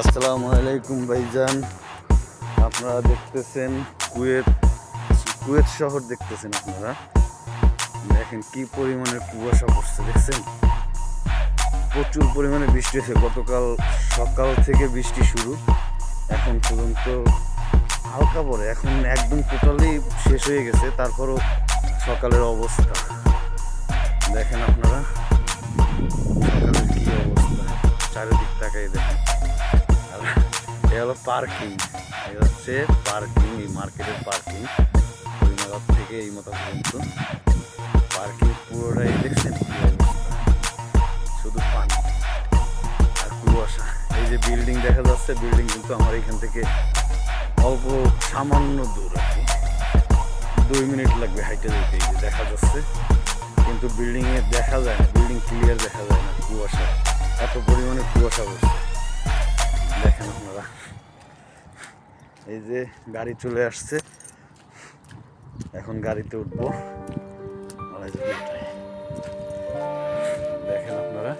আসসালামু আলাইকুম ভাইজান। আপনারা দেখতেছেন কুয়েত কুয়েত শহর দেখতেছেন আপনারা? দেখেন কি পরিমাণে কুয়াশা পড়ছে, দেখছেন? প্রচুর পরিমাণে বৃষ্টি হয়েছে। গতকাল সকাল থেকে বৃষ্টি শুরু। এখন পর্যন্ত হালকা পড়ে। এখন একদম টোটালি শেষ হয়ে গেছে। তারপরও সকালের অবস্থা। দেখেন আপনারা? সকালের কী অবস্থা? চারিদিক তাকাই দেখেন। এ হলো পার্কিং এই হচ্ছে পার্কিং এই মার্কেটের পার্কিং ওই থেকে এই মাথা পর্যন্ত। পার্কিং পুরোটাই দেখছেন শুধু পানি আর কুয়াশা। এই যে বিল্ডিং দেখা যাচ্ছে বিল্ডিং কিন্তু আমার এখান থেকে অল্প সামান্য দূর কি। দুই মিনিট লাগবে হাইটে যেতে দেখা যাচ্ছে। কিন্তু বিল্ডিংয়ে দেখা যায় না বিল্ডিং ক্লিয়ার দেখা যায় না কুয়াশা। এত পরিমাণে কুয়াশা পড়ছে দেখেন আপনারা। এই যে গাড়ি চলে আসছে। এখন গাড়িতে উঠবো। দেখেন আপনারা।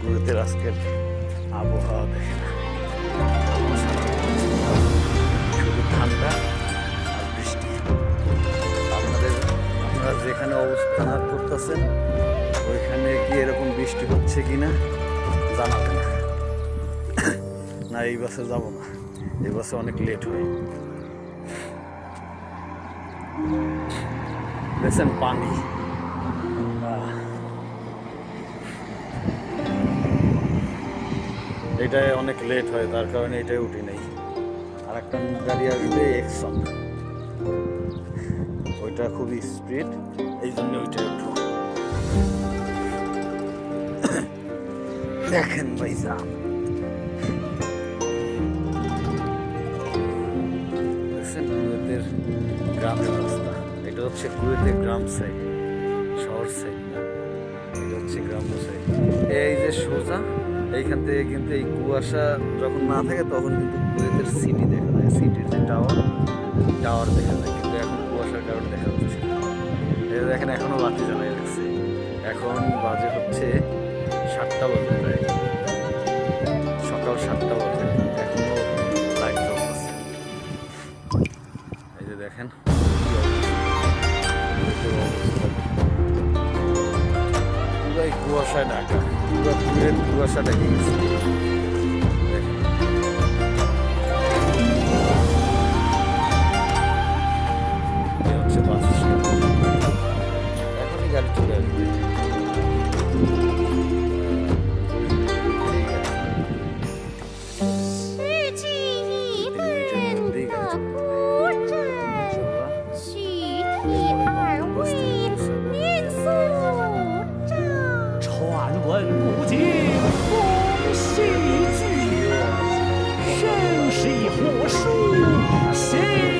কুয়েতের আজকের আবহাওয়া দেখেন। শুধু ঠান্ডা আর বৃষ্টি। আপনাদের, আপনারা যেখানে অবস্থান করতেছেন, ওইখানে কি এরকম বৃষ্টি হচ্ছে কি না জানাবেন না। এই বাসে যাব না। এই বাসে অনেক লেট হয়। দেখছেন পানি। এটায় অনেক লেট হয়, তার কারণে এটাই উঠি নেই। আর একটা গাড়ি আসবে এক্সন ওইটা খুবই স্পিড এই জন্য ওইটা উঠবো দেখেন দেখছেন কুয়েতের গ্রামের রাস্তা। এটা হচ্ছে কুয়েতের গ্রাম সাইড শহর সাইড না। এটা হচ্ছে গ্রাম্য সাইড এই যে সোজা, এইখান থেকে কিন্তু এই কুয়াশা যখন না থাকে, তখন কিন্তু কুয়েতের সিটি দেখা যায়। সিটির যে টাওয়ার টাওয়ার দেখা যায়। কিন্তু এখন কুয়াশার কারণে দেখা যাচ্ছে। দেখেন, এখনও বাতি জ্বালাই রাখছে। এখন বাজে হচ্ছে সাতটা বাজে প্রায়। সকাল সাতটা বাজে, এখনও লাইট আছে এই যে দেখেন কুয়াশায় ঢাকা পুরো কুয়েত কুয়াশা ঢেকে 账。传闻不尽，风细巨远，生是一火树，喜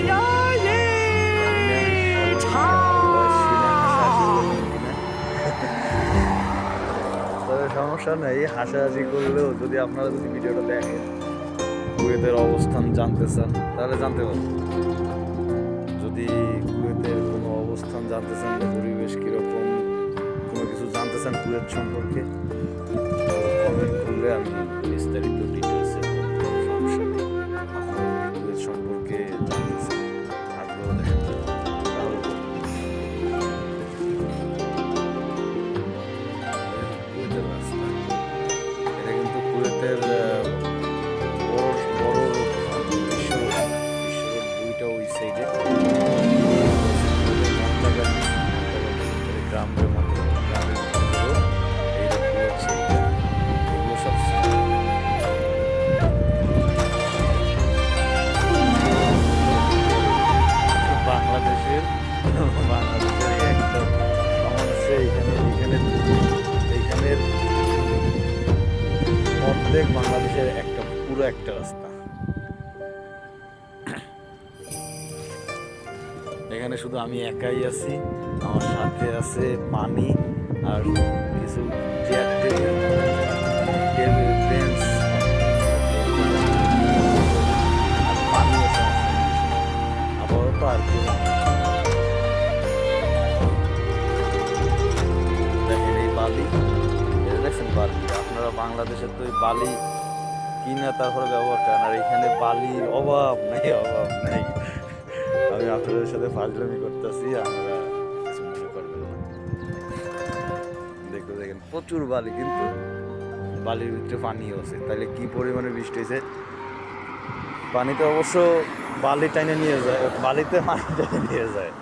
儿一场。তবে সমস্যা নেই হাসাহাসি করলেও যদি আপনারা যদি ভিডিওটা দেখেন কুয়েতের অবস্থান জানতে চান তাহলে জানতে পারবেন যদি কুয়েতের কোনো অবস্থান জানতে চান বা পরিবেশ কীরকম কোনো কিছু জানতে চান কুয়েত সম্পর্কে? অর্ধেক বাংলাদেশের একটা, পুরো একটা রাস্তা। এখানে শুধু আমি একাই আছি, আমার সাথে আছে পানি আর কিছু চেয়ার বাংলাদেশের তো বালি কিনা তারপরে ব্যবহার করেন, আর এখানে বালির অভাব নেই অভাব নেই। আমি আপনাদের সাথে ফাজলামি করতেছি আমরা দেখতে দেখেন, প্রচুর বালি, কিন্তু বালির ভিতরে পানি আছে। তাহলে কি পরিমাণে বৃষ্টি হয়েছে? পানিতে অবশ্য বালি টাইনে নিয়ে যায়, বালিতে পানি টাইনে নিয়ে যায়।